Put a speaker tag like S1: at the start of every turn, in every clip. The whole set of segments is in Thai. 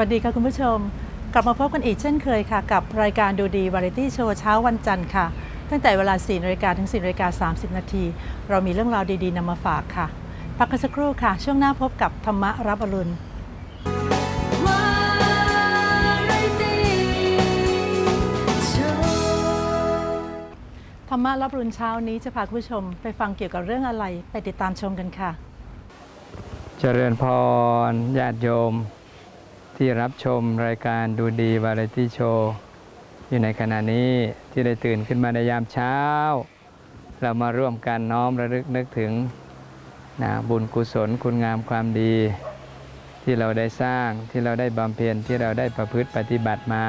S1: วัสดีค่ะคุณผู้ชม กลับมาพบกันอีกเช่นเคยค่ะ กับรายการดูดีวาไรตี้โชว์เช้าวันจันทร์ค่ะ ตั้งแต่เวลา 4นาฬิกาถึง 4นาฬิกา30 นาที เรามีเรื่องราวดีๆนำมาฝากค่ะ พักกันสักครู่ค่ะ ช่วงหน้าพบกับธรรมะรับอรุณธรรมะรับรุณเช้านี้จะพาคุณผู้ชมไปฟังเกี่ยวกับเรื่องอะไร ไปติดตามชมกันค่ะ
S2: เจริญพรญาติโยม ที่รับชมรายการดูดีวาไรตี้โชว์อยู่ในขณะนี้ที่ได้ตื่นขึ้นมาในยามเช้า เรามาร่วมกันน้อมระลึกนึกถึงนะบุญกุศลคุณงามความดี ที่เราได้สร้างที่เราได้บำเพ็ญที่เราได้ประพฤติปฏิบัติมา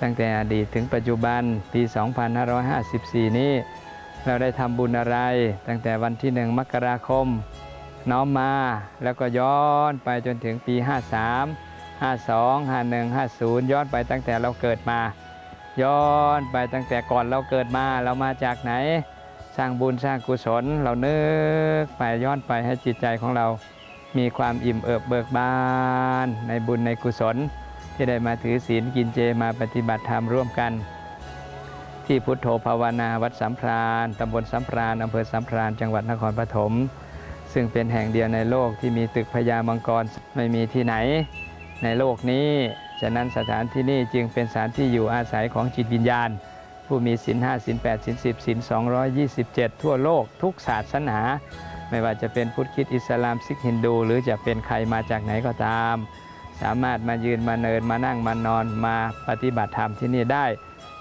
S2: ตั้งแต่อดีตถึงปัจจุบันปี 2554 นี้ เราได้ทำบุญอะไร ตั้งแต่วันที่หนึ่งมกราคม น้อมมาแล้วก็ย้อนไปจนถึงปี 53 52 51 50 ย้อนไปตั้งแต่เราเกิดมา ย้อนไปตั้งแต่ก่อนเราเกิดมาเรามาจากไหน สร้างบุญสร้างกุศล เรานึกไปย้อนไปให้จิตใจของเรามีความอิ่มเอิบเบิกบาน ในบุญในกุศล ที่ได้มาถือศีลกินเจมาปฏิบัติธรรมร่วมกัน ที่พุทโธภาวนาวัดสัมพรานตำบลสัมพรานอำเภอสัมพรานจังหวัดนครปฐมซึ่งเป็นแห่งเดียวในโลกที่มีตึกพญามังกรไม่มีที่ไหน ในโลกนี้ ฉะนั้นสถานที่นี้จึงเป็นสถานที่อยู่อาศัยของจิตวิญญาณ ผู้มีศีลห้าศีลแปดศีลสิบศีลสองยี่สิบเจ็ดทั่วโลกทุกศาสนา ไม่ว่าจะเป็นพุทธคิดอิสลามซิกฮินดู หรือจะเป็นใครมาจากไหนก็ตาม สามารถมายืนมาเนินมานั่งมานอนมาปฏิบัติธรรมที่นี่ได้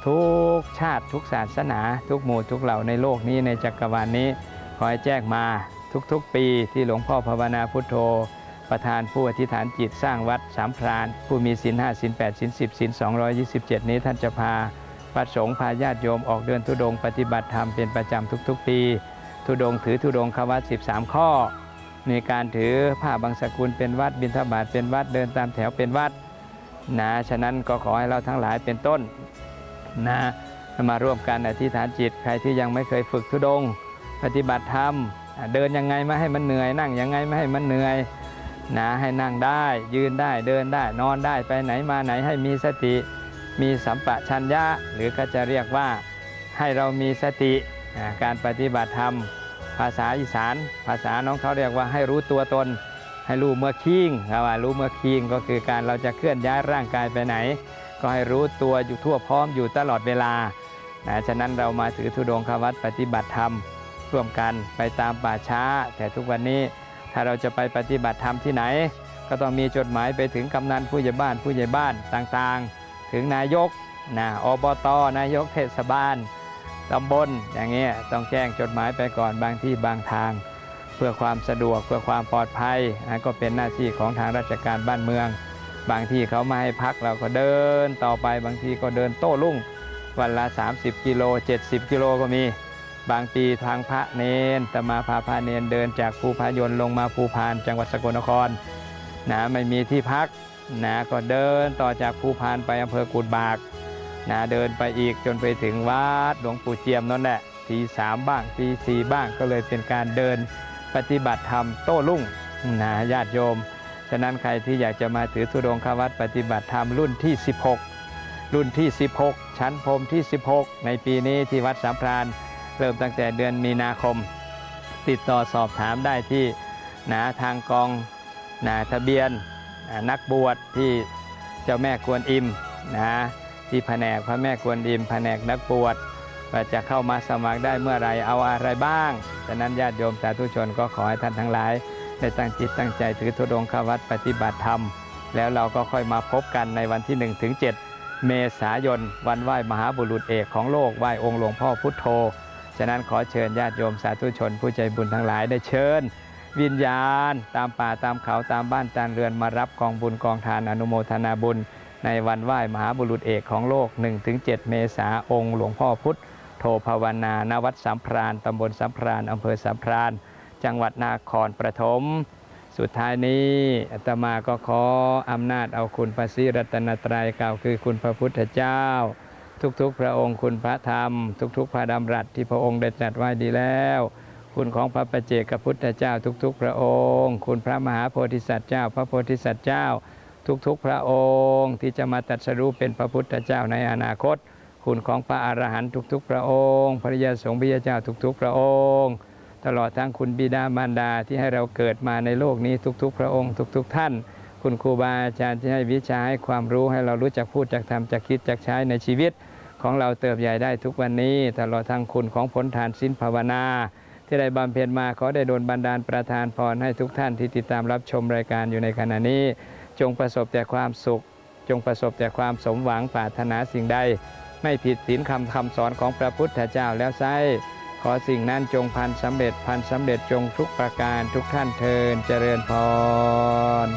S2: ทุกชาติทุกศาสนา ทุกหมู่ทุกเหล่าในโลกนี้ในจักรวาลนี้ขอให้แจ้งมาทุกๆ ปีที่หลวงพ่อภาวนาพุทโธ ประธานผู้อธิษฐานจิตสร้างวัดสามพราน ผู้มีศีลห้าศีลแปดศีลสิบศีลสองร้อยยี่สิบเจ็ดนี้ท่านจะพาพระสงฆ์พาญาติโยมออกเดินทุดงค์ปฏิบัติธรรมเป็นประจำทุก ๆ ปี ทุดงค์ถือทุดงควัตสิบสามข้อ มีการถือผ้าบางสกุลเป็นวัดบิณฑบาตเป็นวัดเดินตามแถวเป็นวัดนะฉะนั้นก็ขอให้เราทั้งหลายเป็นต้นนะมาร่วมกันอธิษฐานจิตใครที่ยังไม่เคยฝึกทุดงค์ปฏิบัติธรรม เดินยังไงไม่ให้มันเหนื่อยนั่งยังไงไม่ให้มันเหนื่อย นะให้นั่งได้ยืนได้เดินได้นอนได้ไปไหนมาไหนให้มีสติ มีสัมปชัญญะ หรือก็จะเรียกว่าให้เรามีสติการปฏิบัติธรรม ภาษาอีสาน ภาษาน้องเขาเรียกว่าให้รู้ตัวตน ให้รู้เมื่อคิงคำว่ารู้เมื่อคิงก็คือการเราจะเคลื่อนย้ายร่างกายไปไหน ก็ให้รู้ตัวอยู่ทั่วพร้อมอยู่ตลอดเวลานะฉะนั้นเรามาถือธุดงควัตปฏิบัติธรรมร่วมกันไปตามป่าช้า แต่ทุกวันนี้ ถ้าเราจะไปปฏิบัติธรรมที่ไหน ก็ต้องมีจดหมายไปถึงกำนันผู้ใหญ่บ้านผู้ใหญ่บ้านต่างๆ ถึงนายกนะอบตนายกเทศบาลตำบลอย่างเงี้ยต้องแจ้งจดหมายไปก่อนบางที่บางทาง เพื่อความสะดวกเพื่อความปลอดภัยนะก็เป็นหน้าที่ของทางราชการบ้านเมือง บางที่เขามาให้พักเราก็เดินต่อไปบางทีก็เดินโต้รุ่งวันละ 30 กิโล 70 กิโลก็มี บางปีทางพระเนนตมาพาพระเนนเดินจากภูพายนลงมาภูพานจังหวัดสกลนครนะไม่มีที่พักนะก็เดินต่อจากภูพานไปอำเภอกุดบากนะเดินไปอีกจนไปถึงวัดหลวงปู่เจียมนั่นแหละทีสามบ้างทีสี่บ้างก็เลยเป็นการเดินปฏิบัติธรรมโต้รุ่งนะญาติโยม ฉะนั้นใครที่อยากจะมาถือธุดงควัตปฏิบัติธรรมรุ่นที่ 16 รุ่นที่ 16 ชั้นพรมที่ 16 ในปีนี้ที่วัดสามพราน เริ่มตั้งแต่เดือนมีนาคม ติดต่อสอบถามได้ที่นะทางกองนะทะเบียนนักบวชที่เจ้าแม่กวนอิมนะที่แผนกพระแม่กวนอิมแผนกนักบวชว่าจะเข้ามาสมัครได้เมื่อไรเอาอะไรบ้างฉะนั้นญาติโยมสาธุชนก็ขอให้ท่านทั้งหลายได้ตั้งจิตตั้งใจถือธุดงควัดปฏิบัติธรรม แล้วเราก็ค่อยมาพบกันในวันที่1ถึง7เมษายน วันไหว้มหาบุรุษเอกของโลกไหว้องค์หลวงพ่อพุทโธ ฉะนั้นขอเชิญญาติโยมสาธุชน ผู้ใจบุญทั้งหลายได้เชิญ วิญญาณ ตามป่าตามเขาตามบ้านตามเรือนมารับกองบุญกองทานอนุโมทนาบุญ ในวันไหว้มหาบุรุษเอกของโลก 1-7 เมษาองค์หลวงพ่อพุทธโทภาวนาณวัดสัมพรานตำบลสัมพรานอำเภอสัมพราน จังหวัดนาครปฐมสุดท้ายนี้อาตมาก็ขออำนาจเอาคุณพระศรีรัตนตรัยกล่าวคือคุณพระพุทธเจ้า ทุกๆ พระองค์คุณพระธรรม ทุก ๆ พระดำรัสที่พระองค์ได้ตรัสไว้ดีแล้ว คุณของพระประเจกพุทธเจ้า ทุก ๆ พระองค์ คุณพระมหาโพธิสัตว์เจ้า พระโพธิสัตว์เจ้า ทุก ๆ พระองค์ที่จะมาตรัสรู้เป็นพระพุทธเจ้าในอนาคต คุณของพระอรหันต์ทุก ๆ พระองค์พระยาสงฆ์พิยาเจ้าทุก ๆ พระองค์ ตลอดทั้งคุณบิดามารดาที่ให้เราเกิดมาในโลกนี้ทุก ๆ พระองค์ ทุก ๆ ท่าน คุณครูบาอาจารย์ที่ให้วิชาให้ความรู้ให้เรารู้จักพูดจักทำจักคิดจักใช้ในชีวิต ของเราเติบใหญ่ได้ทุกวันนี้ตลอดทั้งคุณของผลทานสิ้นภาวนา ที่ได้บำเพ็ญมาขอได้โดนบันดาลประทานพรให้ทุกท่านที่ติดตามรับชมรายการอยู่ในขณะนี้ จงประสบแต่ความสุข จงประสบแต่ความสมหวังปรารถนาสิ่งใด ไม่ผิดศีลคำคำสอนของพระพุทธเจ้าแล้วไซขอสิ่งนั้นจงพันสำเร็จพันสำเร็จจงทุกประการทุกท่านเทินเจริญพร